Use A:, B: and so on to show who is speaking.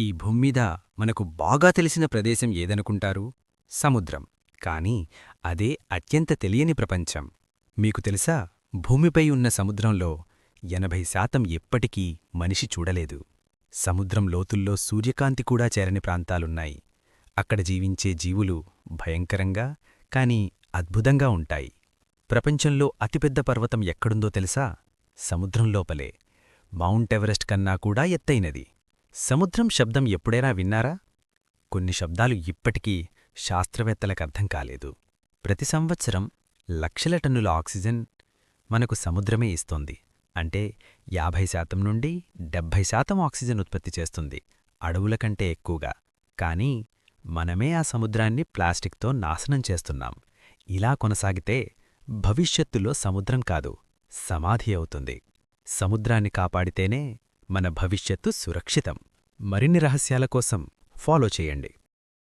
A: ఈ భూమ్మీద మనకు బాగా తెలిసిన ప్రదేశం ఏదనుకుంటారు? సముద్రం. కాని అదే అత్యంత తెలియని ప్రపంచం. మీకు తెలుసా? భూమిపై ఉన్న సముద్రంలో ఎనభై శాతం ఎప్పటికీ మనిషి చూడలేదు. సముద్రం లోతుల్లో సూర్యకాంతి కూడా చేరని ప్రాంతాలున్నాయి. అక్కడ జీవించే జీవులు భయంకరంగా కాని అద్భుతంగా ఉంటాయి. ప్రపంచంలో అతిపెద్ద పర్వతం ఎక్కడుందో తెలుసా? సముద్రం లోపలే. మౌంట్ ఎవరెస్ట్ కన్నా కూడా ఎత్తైనది. సముద్రం శబ్దం ఎప్పుడైనా విన్నారా? కొన్ని శబ్దాలు ఇప్పటికీ శాస్త్రవేత్తలకర్థం కాలేదు. ప్రతి సంవత్సరం లక్షల టన్నుల ఆక్సిజన్ మనకు సముద్రమే ఇస్తోంది. అంటే యాభై శాతం నుండి డెబ్భై శాతం ఆక్సిజన్ ఉత్పత్తి చేస్తుంది అడవుల కంటే ఎక్కువగా. కానీ మనమే ఆ సముద్రాన్ని ప్లాస్టిక్తో నాశనం చేస్తున్నాం. ఇలా కొనసాగితే భవిష్యత్తులో సముద్రం కాదు సమాధి అవుతుంది. సముద్రాన్ని కాపాడితేనే మన భవిష్యత్తు సురక్షితం. మరిన్ని రహస్యాల కోసం ఫాలో చేయండి.